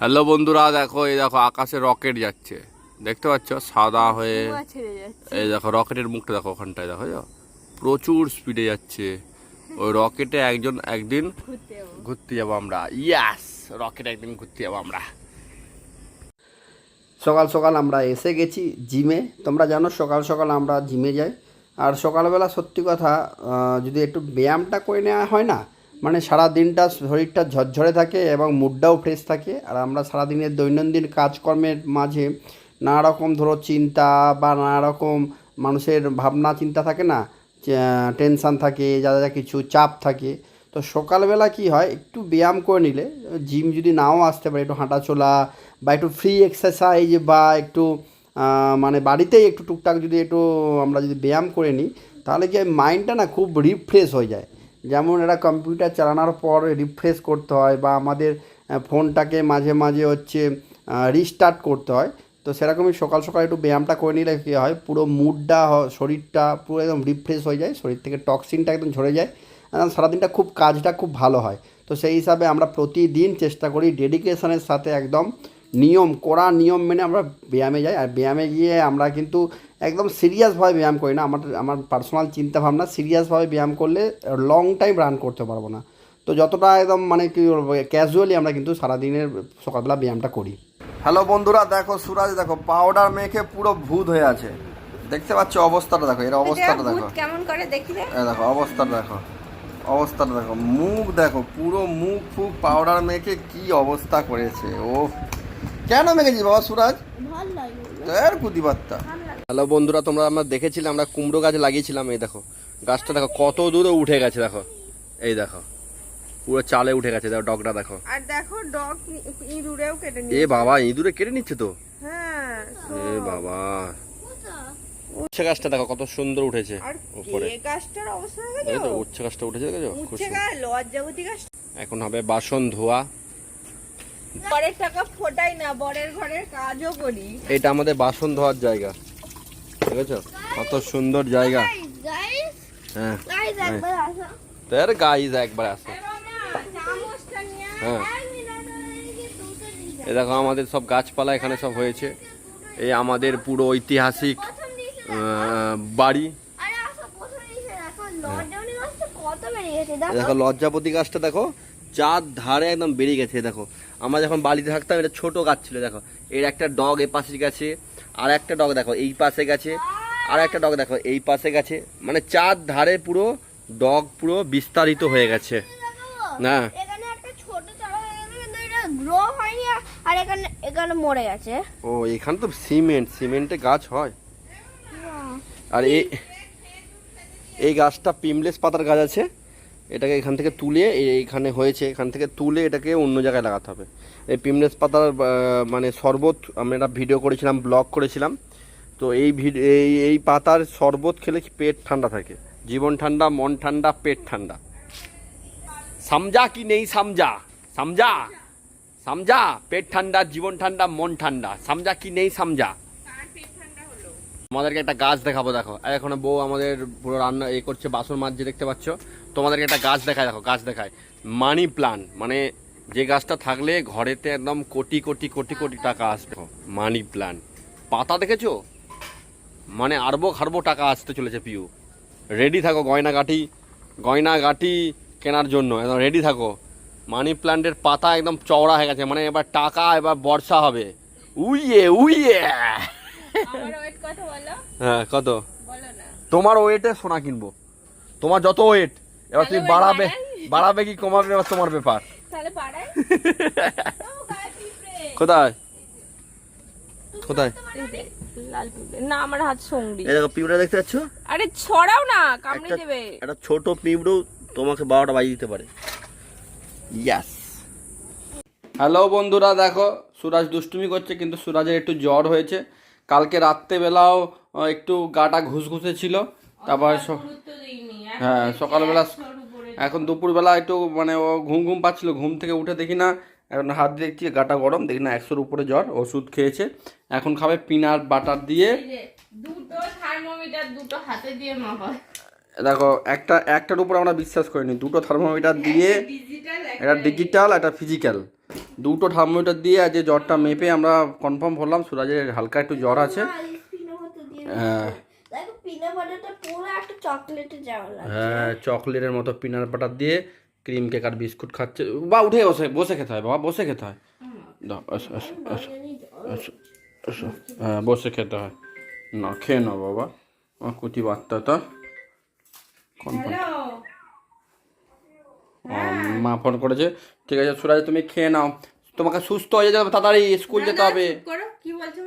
Hello বন্ধুরা দেখো এই দেখো আকাশে রকেট যাচ্ছে। দেখতে পাচ্ছ? সাদা হয়ে এই দেখো রকেটের মুখটা দেখো ওখানটায় দেখো প্রচুর স্পিডে যাচ্ছে। ওই রকেটে একজন একদিন ঘুরতে যাব। আমরা। ইয়াস রকেট একদিন ঘুরতে যাব আমরা। সকাল সকাল আমরা এসে গেছি জিমে। তোমরা জানো সকাল সকাল আমরা জিমে যাই। আর সকালবেলা সত্যি কথা যদি একটু ব্যায়ামটা করে নেওয়া হয় না মানে সারা দিনটা শরীরটা ঝরঝরে থাকে এবং মুডটাও ফ্রেশ থাকে। আর আমরা সারাদিনের দৈনন্দিন কাজকর্মের মাঝে নানা রকম ধরো চিন্তা বা নানা রকম মানুষের ভাবনা চিন্তা থাকে না? টেনশান থাকে, যা যা কিছু চাপ থাকে। তো সকালবেলা কি হয়, একটু ব্যায়াম করে নিলে জিম যদি নাও আসতে পারে, একটু হাঁটাচলা বা একটু ফ্রি এক্সারসাইজ বা একটু মানে বাড়িতেই একটু টুকটাক যদি একটু আমরা যদি ব্যায়াম করে নিই, তাহলে কি মাইন্ডটা না খুব রিফ্রেশ হয়ে যায়। যেমন এটা কম্পিউটার চালানোর পর রিফ্রেশ করতে হয় বা আমাদের ফোনটাকে মাঝে মাঝে হচ্ছে রিস্টার্ট করতে হয়। তো সেরকমই সকাল সকাল একটু ব্যায়ামটা করে নিলে কী হয়, পুরো মুডটা শরীরটা পুরো একদম রিফ্রেশ হয়ে যায়, শরীর থেকে টক্সিনটা একদম ঝরে যায়। সারাদিনটা খুব কাজটা খুব ভালো হয়। তো সেই হিসাবে আমরা প্রতিদিন চেষ্টা করি ডেডিকেশনের সাথে একদম নিয়ম, কড়া নিয়ম মেনে আমরা ব্যায়ামে যাই। আর ব্যায়ামে গিয়ে আমরা কিন্তু একদম সিরিয়াসভাবে ব্যায়াম করি না। আমার আমার পার্সোনাল চিন্তা ভাবনা সিরিয়াসভাবে ব্যায়াম করলে লং টাইম রান করতে পারব না। তো যতটা একদম মানে কি ক্যাজুয়ালি আমরা কিন্তু সারাদিনের সকালবেলা ব্যায়ামটা করি। হ্যালো বন্ধুরা দেখো সুরাজ দেখো পাউডার মেখে পুরো ভূত হয়ে আছে। দেখতে পাচ্ছ অবস্থাটা দেখো এর অবস্থাটা দেখো। কেমন করে দেখি দেখো অবস্থাটা দেখো অবস্থাটা দেখো মুখ দেখো পুরো মুখ ফুক পাউডার মেখে কি অবস্থা করেছে ও কেন মেখেছি বাবা সুরাজ? ভালো লাগে। এর কুদিবাত্তা হ্যালো বন্ধুরা তোমরা আমরা দেখেছিলাম আমরা কুমড়ো গাছ লাগিয়েছিলাম এই দেখো। গাছটা দেখো কত দূরে উঠে গেছে দেখো। এই দেখো পুরো চালে উঠে গেছে দেখো ডগটা দেখো। আর দেখো ডগ ইঁদুরেও কেটে নিচ্ছে এ বাবা ইঁদুরে কেটে নিচ্ছে তো? হ্যাঁ এ বাবা। উচ্ছে গাছটা দেখো কত সুন্দর উঠেছে আর উপরে। গাছটার অবস্থা দেখেছ? উচ্ছে গাছটা উঠেছে খুব উচ্ছে গাছ লজ্জাবতী গাছ। এখন হবে বাসন ধোয়া। বরের টাকা ফোটাই না বরের ঘরের কাজও করি। এটা আমাদের বাসন ধোয়ার জায়গা। দেখেছ? কত সুন্দর জায়গা। হ্যাঁ আসো। তোর গাইজ একবার আসো। হ্যাঁ। হয়ে এ দেখো আমাদের সব গাছপালা এখানে সব হয়েছে। এই আমাদের পুরো ঐতিহাসিক বাড়ি। এ দেখো। দেখো লজ্জাপতি গাছটা দেখো। চার ধারে একদম বেরিয়ে গেছে দেখো। আমরা যখন বাড়িতে থাকতাম এটা ছোট গাছ ছিল দেখো। এর একটা ডগ এ পাশে গেছে আর একটা ডগ দেখো এই পাশে গেছে আর একটা ডগ দেখো এই পাশে গেছে। মানে চার ধারে পুরো ডগ পুরো বিস্তারিত হয়ে গেছে। না? হয়ে আর- আর এখানে এখানে মরে গেছে। ও এখানে তো সিমেন্ট সিমেন্টে গাছ হয়। আর এই এই গাছটা পিমলেস পাতার গাছ আছে? এটাকে এখান থেকে তুলে, এই- এইখানে হয়েছে, এখান থেকে তুলে এটাকে অন্য জায়গায় লাগাতে হবে। এই পিমলেস পাতার মানে শরবত, আমরা একটা ভিডিও করেছিলাম ব্লগ করেছিলাম। তো এই এই এই পাতার শরবত খেলে পেট ঠান্ডা থাকে। জীবন ঠান্ডা, মন ঠান্ডা, পেট ঠান্ডা। সামজা কি নেই সামজা? সামজা? সামজা? পেট ঠান্ডা, জীবন ঠান্ডা, মন ঠান্ডা। সামজা কি নেই সামজা? তোমাদেরকে একটা গাছ দেখাবো, দেখো। আর এখন বউ আমাদের পুরো রান্না এ করছে, বাসন মাজছে, দেখতে পাচ্ছ? তোমাদেরকে একটা গাছ দেখায় দেখো, গাছ দেখায় মানি প্লান্ট মানে যে গাছটা থাকলে ঘরেতে একদম কোটি কোটি কোটি কোটি টাকা আসবে। Money plant. পাতা দেখেছ? মানে আরবো খারবো টাকা আসতে চলেছে, পিউ। রেডি থাকো গয়না গাঠি গয়না গাঠি কেনার জন্য, একদম রেডি থাকো। মানি প্লান্টের পাতা একদম চওড়া হয়ে গেছে মানে এবার টাকা, এবার বর্ষা হবে। উইয়ে উইয়ে! হ্যাঁ কত? তোমার ওয়েটে সোনা কিনবো। তোমার যত ওয়েট এবার তুমি বাড়াবে বাড়াবে কি কমাবে এবার তোমার ব্যাপার। কোথায়। না আমার হাত সঙ্গী। দেখো পিঁপড়া দেখতে পাচ্ছ আরে ছড়াও না কামড়ে একটা দেবে। একটা ছোট পিঁপড়ো তোমাকে বারোটা বাজিয়ে দিতে পারে। ইয়াস হ্যালো বন্ধুরা দেখো সুরাজ দুষ্টুমি করছে কিন্তু সুরাজের একটু জ্বর হয়েছে। কালকে রাত্রেবেলাও একটু গাটা ঘুষঘুষে ছিল তারপর হ্যাঁ সকালবেলা এখন দুপুরবেলা একটু মানে ও ঘুম ঘুম পাচ্ছিল ঘুম থেকে উঠে দেখি না এখন হাত দেখছি গাটা গরম দেখি না একশোর উপরে জ্বর ওষুধ খেয়েছে। এখন খাবে পিনাট বাটার দিয়ে। দুটো থার্মোমিটার দুটো হাতে দিয়ে মাপা দেখো একটা একটার উপর আমরা বিশ্বাস করিনি দুটো থার্মোমিটার দিয়ে এটা ডিজিটাল একটা ফিজিক্যাল দুটো থার্মোমিটার দিয়ে আজ যে জ্বরটা মেপে আমরা কনফার্ম হলাম সুরাজের হালকা একটু জ্বর আছে। হ্যাঁ। দেখো পিনাট বাটারটা পুরো একটা চকলেটে যাওয়া লাগে হ্যাঁ চকলেটের মতো পিনার বাটার দিয়ে ক্রিম কেক আর বিস্কুট খাচ্ছে। বা উঠে বসে বসে খেতে হয় বাবা বসে খেতে হয়। হ্যাঁ বসে খেতে হয়। না খেয়ে নাও বাবা। আমার কুচি বাচ্চা তো কনফার্ম মা ফোন করেছে ঠিক আছে সুরাজ তুমি খেয়ে নাও। তোমাকে সুস্থ হয়ে যেতে হবে তাড়াতাড়ি স্কুল যেতে হবে। কি বলছো